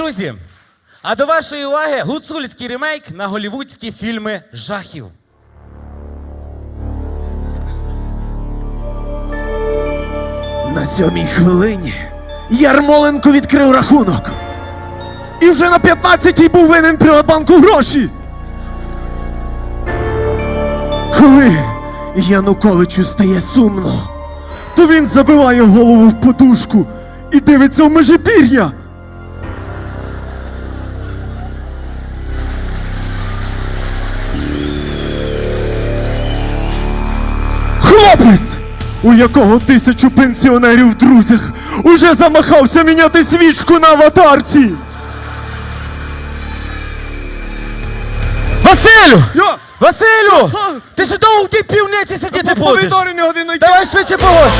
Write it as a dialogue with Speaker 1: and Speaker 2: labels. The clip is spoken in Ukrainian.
Speaker 1: Друзі! А до вашої уваги гуцульський ремейк на голівудські фільми жахів.
Speaker 2: На сьомій хвилині Ярмоленко відкрив рахунок. І вже на 15-й був винен Приватбанку гроші. Коли Януковичу стає сумно, то він забиває голову в подушку і дивиться в межипір'я. Хлопець, у якого тисячу пенсіонерів в друзях, уже замахався міняти свічку на аватарці.
Speaker 1: Василю!
Speaker 2: Я
Speaker 1: Василю! Ти ж довго в тій півниці сидіти будеш?
Speaker 2: помідори не один.
Speaker 1: Давай швидше погодь!